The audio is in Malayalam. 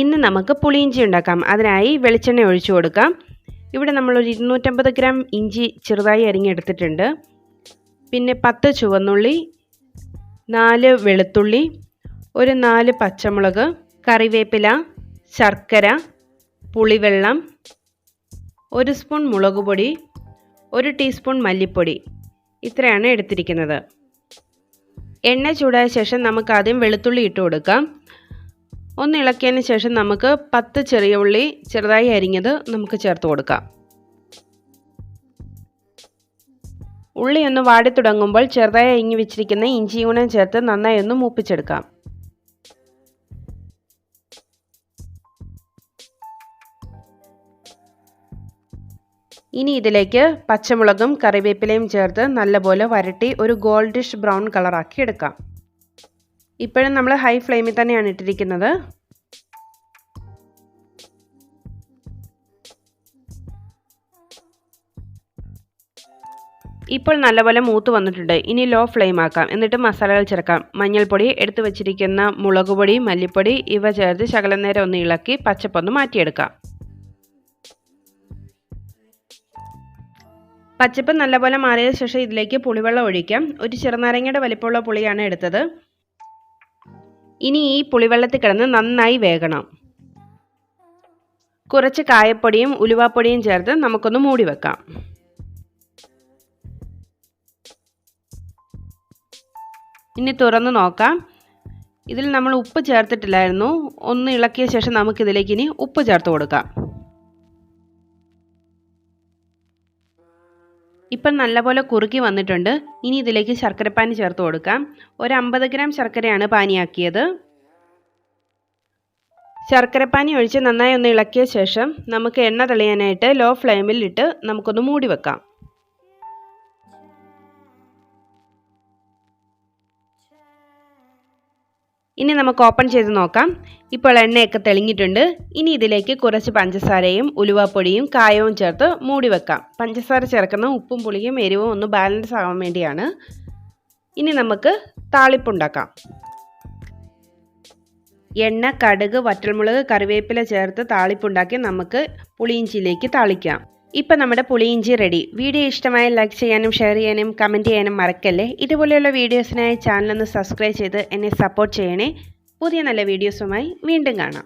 ഇന്ന് നമുക്ക് പുളിയിഞ്ചി ഉണ്ടാക്കാം. അതിനായി വെളിച്ചെണ്ണ ഒഴിച്ചു കൊടുക്കാം. ഇവിടെ നമ്മളൊരു ഇരുന്നൂറ്റമ്പത് ഗ്രാം ഇഞ്ചി ചെറുതായി അരിഞ്ഞെടുത്തിട്ടുണ്ട്. പിന്നെ പത്ത് ചുവന്നുള്ളി നാല് വെളുത്തുള്ളി ഒരു നാല് പച്ചമുളക് കറിവേപ്പില ശർക്കര പുളിവെള്ളം ഒരു സ്പൂൺ മുളക് പൊടി ഒരു ടീസ്പൂൺ മല്ലിപ്പൊടി. ഇത്രയാണ് എടുത്തിരിക്കുന്നത്. എണ്ണ ചൂടായ ശേഷം നമുക്ക് ആദ്യം വെളുത്തുള്ളി ഇട്ട് കൊടുക്കാം. ഒന്ന് ഇളക്കിയതിന് ശേഷം നമുക്ക് പത്ത് ചെറിയ ഉള്ളി ചെറുതായി അരിഞ്ഞത് നമുക്ക് ചേർത്ത് കൊടുക്കാം. ഉള്ളി ഒന്ന് വാടി തുടങ്ങുമ്പോൾ ചെറുതായി അരിഞ്ഞു വെച്ചിരിക്കുന്ന ഇഞ്ചി കൂടെ ചേർത്ത് നന്നായി ഒന്ന് മൂപ്പിച്ചെടുക്കാം. ഇനി ഇതിലേക്ക് പച്ചമുളകും കറിവേപ്പിലയും ചേർത്ത് നല്ലപോലെ വരട്ടി ഒരു ഗോൾഡിഷ് ബ്രൗൺ കളറാക്കി എടുക്കാം. ഇപ്പോഴും നമ്മൾ ഹൈ ഫ്ലെയിമിൽ തന്നെയാണ് ഇട്ടിരിക്കുന്നത്. ഇപ്പോൾ നല്ലപോലെ മൂത്ത് വന്നിട്ടുണ്ട്. ഇനി ലോ ഫ്ലെയിം ആക്കാം. എന്നിട്ട് മസാലകൾ ചേർക്കാം. മഞ്ഞൾപ്പൊടി എടുത്തു വച്ചിരിക്കുന്ന മുളക് പൊടി മല്ലിപ്പൊടി ഇവ ചേർത്ത് ശകലം നേരം ഒന്ന് ഇളക്കി പച്ചപ്പൊന്ന് മാറ്റിയെടുക്കാം. പച്ചപ്പ് നല്ലപോലെ മാറിയ ശേഷം ഇതിലേക്ക് പുളിവെള്ളം ഒഴിക്കാം. ഒരു ചെറുനാരങ്ങയുടെ വലിപ്പമുള്ള പുളിയാണ് എടുത്തത്. ഇനി ഈ പുളിവെള്ളത്തിൽ കിടന്ന് നന്നായി വേകണം. കുറച്ച് കായപ്പൊടിയും ഉലുവാപ്പൊടിയും ചേർത്ത് നമുക്കൊന്ന് മൂടി വെക്കാം. ഇനി തുറന്ന് നോക്കാം. ഇതിൽ നമ്മൾ ഉപ്പ് ചേർത്തിട്ടില്ലായിരുന്നു. ഒന്ന് ഇളക്കിയ ശേഷം നമുക്കിതിലേക്ക് ഇനി ഉപ്പ് ചേർത്ത് കൊടുക്കാം. ഇപ്പം നല്ലപോലെ കുറുക്കി വന്നിട്ടുണ്ട്. ഇനി ഇതിലേക്ക് ശർക്കരപ്പാനി ചേർത്ത് കൊടുക്കാം. ഒരു അമ്പത് ഗ്രാം ശർക്കരയാണ് പാനിയാക്കിയത്. ശർക്കരപ്പാനി ഒഴിച്ച് നന്നായി ഒന്ന് ഇളക്കിയ ശേഷം നമുക്ക് എണ്ണ തെളിയാനായിട്ട് ലോ ഫ്ലെയിമിൽ ഇട്ട് നമുക്കൊന്ന് മൂടി വെക്കാം. ഇനി നമുക്ക് ഓപ്പൺ ചെയ്ത് നോക്കാം. ഇപ്പോൾ എണ്ണയൊക്കെ തെളിഞ്ഞിട്ടുണ്ട്. ഇനി ഇതിലേക്ക് കുറച്ച് പഞ്ചസാരയും ഉലുവാപ്പൊടിയും കായവും ചേർത്ത് മൂടി വെക്കാം. പഞ്ചസാര ചേർക്കുന്ന ഉപ്പും പുളിയും എരിവും ഒന്ന് ബാലൻസ് ആവാൻ വേണ്ടിയാണ്. ഇനി നമുക്ക് താളിപ്പുണ്ടാക്കാം എണ്ണ കടുക് വറ്റൽമുളക് കറിവേപ്പില ചേർത്ത് താളിപ്പുണ്ടാക്കി നമുക്ക് പുളിയിഞ്ചിയിലേക്ക് താളിക്കാം. ഇപ്പം നമ്മുടെ പുളിയിഞ്ചി റെഡി വീഡിയോ ഇഷ്ടമായ ലൈക്ക് ചെയ്യാനും ഷെയർ ചെയ്യാനും കമന്റ് ചെയ്യാനും മറക്കല്ലേ? ഇതുപോലെയുള്ള വീഡിയോസിനായി ചാനലൊന്ന് സബ്സ്ക്രൈബ് ചെയ്ത് എന്നെ സപ്പോർട്ട് ചെയ്യണേ. പുതിയ നല്ല വീഡിയോസുമായി വീണ്ടും കാണാം.